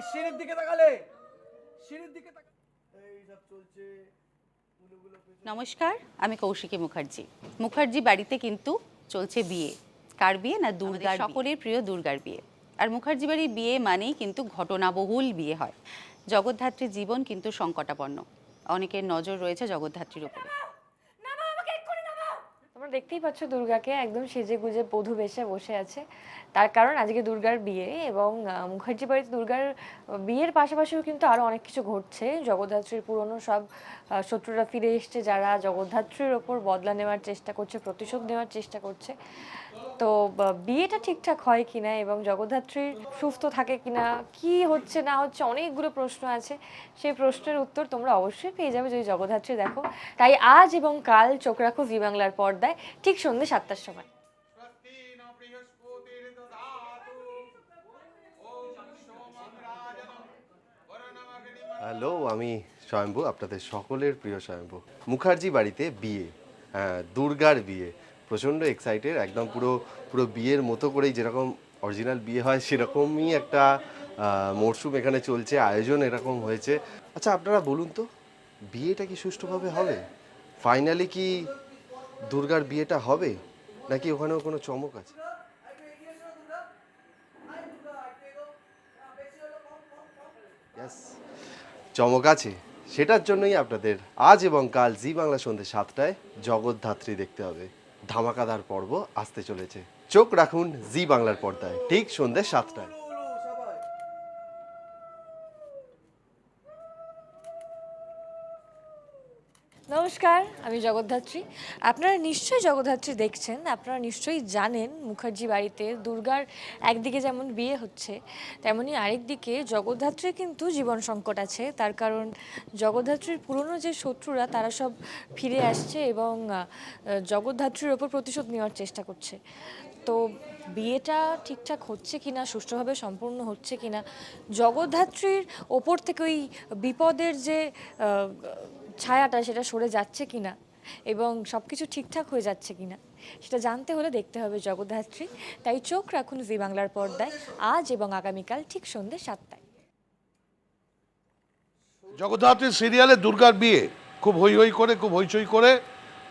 এই সিঁড়ির দিকে তাকালে সিঁড়ির দিকে তাকালে। এই সব চলছে। নমস্কার আমি কৌশিকী মুখার্জি। মুখার্জি বাড়িতে কিন্তু চলছে বিয়ে। কার বিয়ে না দুর্গার সকলের প্রিয় দুর্গার বিয়ে। আর মুখার্জি বাড়ির বিয়ে মানেই কিন্তু ঘটনাবহুল বিয়ে হয়। জগদ্ধাত্রীর জীবন কিন্তু সংকটাপন্ন। অনেকের নজর রয়েছে জগদ্ধাত্রীর উপরে। দেখতেই পাচ্ছ দুর্গাকে একদম সেজে গুজে বধূ বেশে বসে আছে। তার কারণ আজকে দুর্গার বিয়ে এবং মুখার্জি বাড়িতে দুর্গার বিয়ের পাশাপাশিও কিন্তু আরও অনেক কিছু ঘটছে। জগদ্ধাত্রীর পুরনো সব শত্রুরা ফিরে এসছে যারা জগদ্ধাত্রীর ওপর বদলা নেওয়ার চেষ্টা করছে, প্রতিশোধ নেওয়ার চেষ্টা করছে। তো বিয়েটা ঠিকঠাক হয় কিনা এবং জগদ্ধাত্রীর সুস্থ থাকে কিনা, কি হচ্ছে না হচ্ছে অনেকগুলো প্রশ্ন আছে। সেই প্রশ্নের উত্তর তোমরা অবশ্যই পেয়ে যাবে যদি জগদ্ধাত্রী দেখো। তাই আজ এবং কাল চোখ রাখো জি বাংলার পর্দায়। ঠিক সন্ধ্যে সাতটার সময়। হ্যালো, আমি স্বয়ম্ভু, আপনাদের সকলের প্রিয় স্বয়ম্ভু। মুখার্জি বাড়িতে বিয়ে হ্যাঁ দুর্গার বিয়ে। প্রচণ্ড এক্সাইটেড একদম পুরো পুরো বিয়ের মতো করেই যেরকম অরিজিনাল বিয়ে হয়, সেরকমই একটা মরশুম এখানে চলছে, আয়োজন এরকম হয়েছে। আচ্ছা আপনারা বলুন তো, বিয়েটা কি সুষ্ঠুভাবে হবে? ফাইনালি কি দুর্গার বিয়েটা হবে? নাকি ওখানেও কোনো চমক আছে? চমক আছে। সেটার জন্যই আপনাদের আজ এবং কাল জি বাংলা সন্ধ্যে সাতটায় জগৎধাত্রী দেখতে হবে। ধামাকাদার পর্ব আসতে চলেছে। চোখ রাখুন জি বাংলার পর্দায়। ঠিক সন্ধ্যে সাতটায়। নমস্কার, আমি জগদ্ধাত্রী। আপনারা নিশ্চয়ই জগদ্ধাত্রী দেখছেন, আপনারা নিশ্চয়ই জানেন মুখার্জি বাড়িতে দুর্গার একদিকে যেমন বিয়ে হচ্ছে, তেমনি আরেকদিকে জগদ্ধাত্রীর কিন্তু জীবন সংকট আছে। তার কারণ জগদ্ধাত্রীর পুরনো যে শত্রুরা, তারা সব ফিরে আসছে এবং জগদ্ধাত্রীর ওপর প্রতিশোধ নেওয়ার চেষ্টা করছে। তো বিয়েটা ঠিকঠাক হচ্ছে কিনা, সুষ্ঠুভাবে সম্পূর্ণ হচ্ছে কিনা, জগদ্ধাত্রীর ওপর থেকে ওই বিপদের যে ছায়াটা সেটা সরে যাচ্ছে কিনা এবং সব কিছু ঠিকঠাক হয়ে যাচ্ছে কিনা সেটা জানতে হলে দেখতে হবে জগদ্ধাত্রী। তাই চোখ রাখুন জি বাংলার পর্দায় আজ এবং আগামীকাল ঠিক সন্ধ্যে সাতটায়। জগদ্ধাত্রী সিরিয়ালে দুর্গার বিয়ে, খুব হই হই করে, খুব হইচই করে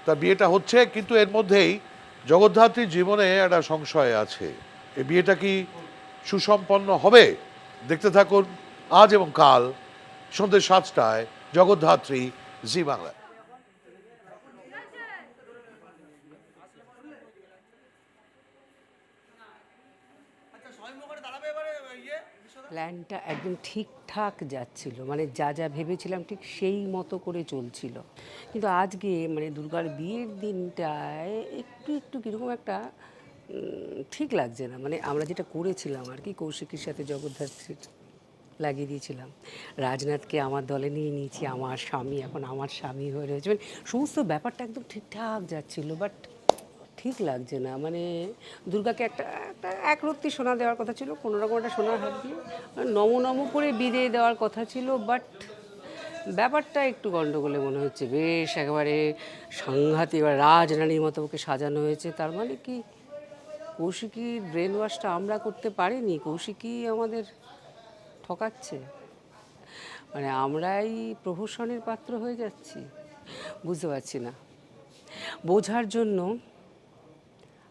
তার বিয়েটা হচ্ছে, কিন্তু এর মধ্যেই জগদ্ধাত্রীর জীবনে একটা সংশয় আছে। এই বিয়েটা কি সুসম্পন্ন হবে? দেখতে থাকুন আজ এবং কাল সন্ধ্যে সাতটায় জগদ্ধাত্রী জি বাংলা প্ল্যানটা একদম ঠিকঠাক যাচ্ছিল। মানে যা যা ভেবেছিলাম ঠিক সেই মতো করে চলছিল। কিন্তু আজকে মানে দুর্গার বিয়ের দিনটায় একটু একটু কীরকম একটা ঠিক লাগছে না। মানে আমরা যেটা করেছিলাম আর কি, কৌশিকীর সাথে জগদ্ধাত্রীর লাগিয়ে দিয়েছিলাম। রাজনাথকে আমার দলে নিয়ে নিয়েছি, আমার স্বামী, এখন আমার স্বামী হয়ে রয়েছে। মানে সমস্ত ব্যাপারটা একদম ঠিকঠাক যাচ্ছিল বাট ঠিক লাগছে না। মানে দুর্গাকে একটা একটা একরত্তি সোনা দেওয়ার কথা ছিল, কোনো রকম একটা সোনার হাত দিয়ে। নম নম করে বিদিয়ে দেওয়ার কথা ছিল বাট ব্যাপারটা একটু গণ্ডগোলে মনে হচ্ছে। বেশ একেবারে সাংঘাতিক, এবার রাজরানীর মতো ওকে সাজানো হয়েছে। তার মানে কি? কৌশিকীর ব্রেন ওয়াশটা আমরা করতে পারিনি। কৌশিকী আমাদের ঠকাচ্ছে। মানে আমরাই প্রহসনের পাত্র হয়ে যাচ্ছি। বুঝতে পারছি না। বোঝার জন্য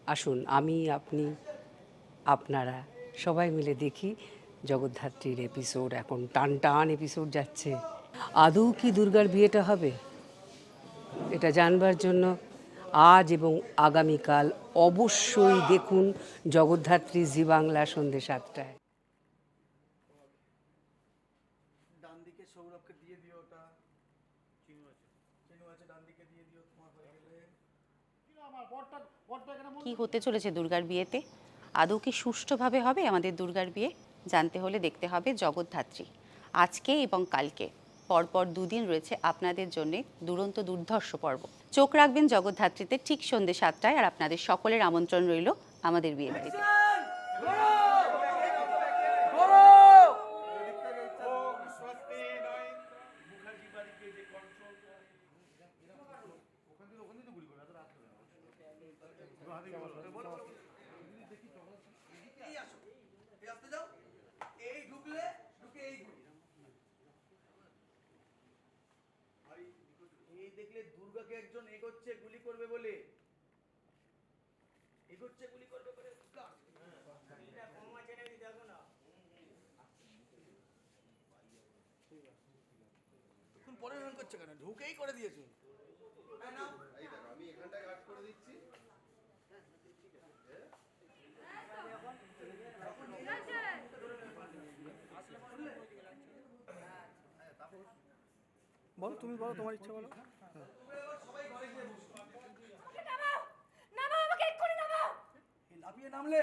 আসুন, আমি, আপনি, আপনারা সবাই মিলে দেখি জগদ্ধাত্রীর এপিসোড এখন টান টান এপিসোড যাচ্ছে। আদৌ কি দুর্গার বিয়েটা হবে? এটা জানবার জন্য আজ এবং আগামীকাল অবশ্যই দেখুন জগদ্ধাত্রী জি বাংলা সন্ধ্যে সাতটায় ডান দিকে সৌরভকে দিয়ে দিও ওটা চিনু আছে চিনু আছে ডান দিকে দিয়ে দিও তোমার হয়ে গেলে কি হতে চলেছে দুর্গার বিয়েতে? আদৌ কি সুষ্ঠুভাবে হবে আমাদের দুর্গার বিয়ে? জানতে হলে দেখতে হবে জগদ্ধাত্রী। আজকে এবং কালকে। পরপর দুদিন রয়েছে আপনাদের জন্য দুরন্ত দুর্ধর্ষ পর্ব। চোখ রাখবেন জগদ্ধাত্রীতে ঠিক সন্ধ্যে সাতটায় আর আপনাদের সকলের আমন্ত্রণ রইল আমাদের বিয়ে বাড়িতে দেখলে দুর্গাকে একজন এগোচ্ছে, গুলি করবে বলে। এগোচ্ছে, গুলি করবে বলে দেখো না। তখন পরে করছে কেন? ঢুকেই করে দিয়েছে। বলো তুমি বলো তোমার ইচ্ছা বলো। লাফিয়ে নামলে।